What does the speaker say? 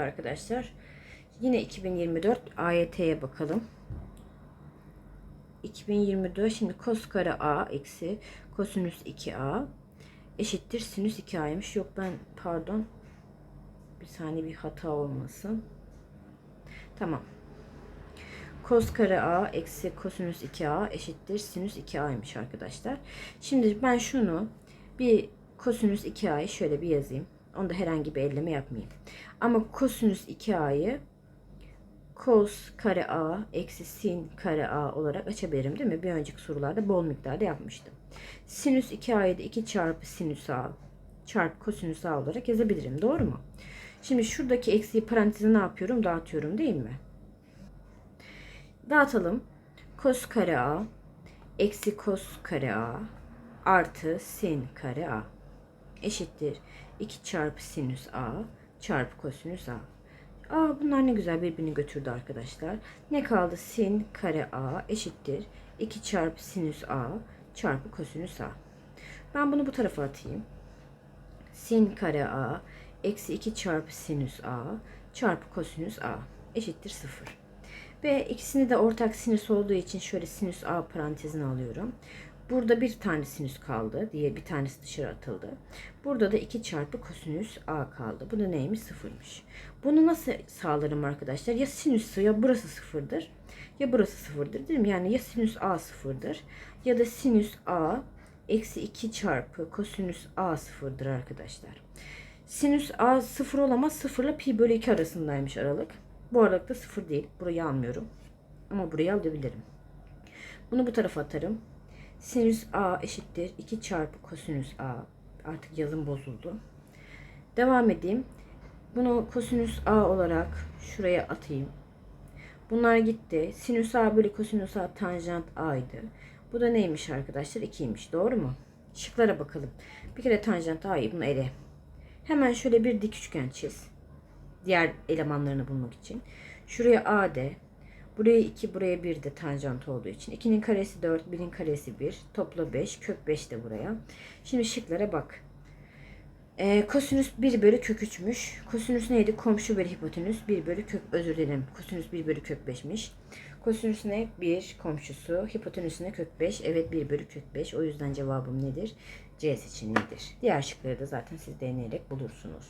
arkadaşlar. Yine 2024 AYT'ye bakalım. 2024 şimdi kos kare a eksi kosinüs 2a eşittir sinüs 2a'ymış. Yok ben pardon bir saniye bir hata olmasın. Tamam. Kos kare a eksi kosinüs 2a eşittir sinüs 2a'ymış arkadaşlar. Şimdi ben şunu bir kosinüs 2a'yı şöyle bir yazayım. Onda herhangi bir elleme yapmayayım. Ama kosinüs 2a'yı cos kare a eksi sin kare a olarak açabilirim değil mi? Bir önceki sorularda bol miktarda yapmıştım. Sinüs 2a'yı da 2 çarpı sinüs a çarpı kosinüs a olarak yazabilirim. Doğru mu? Şimdi şuradaki eksiği paranteze ne yapıyorum? Dağıtıyorum değil mi? Dağıtalım. Kos kare a eksi kos kare a artı sin kare a eşittir 2 çarpı sinüs a çarpı kosinüs a. Aa bunlar ne güzel birbirini götürdü arkadaşlar. Ne kaldı? Sin kare a eşittir 2 çarpı sinüs a çarpı kosinüs a. Ben bunu bu tarafa atayım. Sin kare a eksi 2 çarpı sinüs a çarpı kosinüs a eşittir 0. Ve ikisini de ortak sinüs olduğu için şöyle sinüs a parantezine alıyorum. Burada bir tane sinüs kaldı. Diye bir tanesi dışarı atıldı. Burada da 2 çarpı kosinüs a kaldı. Bu da neymiş? Sıfırmış. Bunu nasıl sağlarım arkadaşlar? Ya sinüs ya burası sıfırdır. Ya burası sıfırdır değil mi? Yani ya sinüs a sıfırdır. Ya da sinüs a eksi 2 çarpı kosinüs a sıfırdır arkadaşlar. Sinüs a sıfır olamaz. Sıfırla pi bölü 2 arasındaymış aralık. Bu aralıkta sıfır değil. Burayı almıyorum. Ama burayı alabilirim. Bunu bu tarafa atarım. Sinüs a eşittir 2 çarpı kosinüs a. Artık yazım bozuldu. Devam edeyim. Bunu kosinüs a olarak şuraya atayım. Bunlar gitti. Sinüs a bölü kosinüs a tanjant a'ydı. Bu da neymiş arkadaşlar? 2'ymiş. Doğru mu? Şıklara bakalım. Bir kere tanjant a'yı bunu ele. Hemen şöyle bir dik üçgen çiz. Diğer elemanlarını bulmak için. Şuraya a de. Buraya 2, buraya 1 de tanjant olduğu için. 2'nin karesi 4, 1'in karesi 1. Topla 5, kök 5 de buraya. Şimdi şıklara bak. Ee, kosinüs 1 bölü kök 3'müş. Kosinüs neydi? Komşu bölü hipotenüs 1 bölü kök özür dilerim. Kosinüs 1 bölü kök 5'miş. Kosinüs ne? 1 komşusu. Hipotenüs ne? Kök 5. Evet 1 bölü kök 5. O yüzden cevabım nedir? C seçeneğidir. Diğer şıkları da zaten siz deneyerek bulursunuz.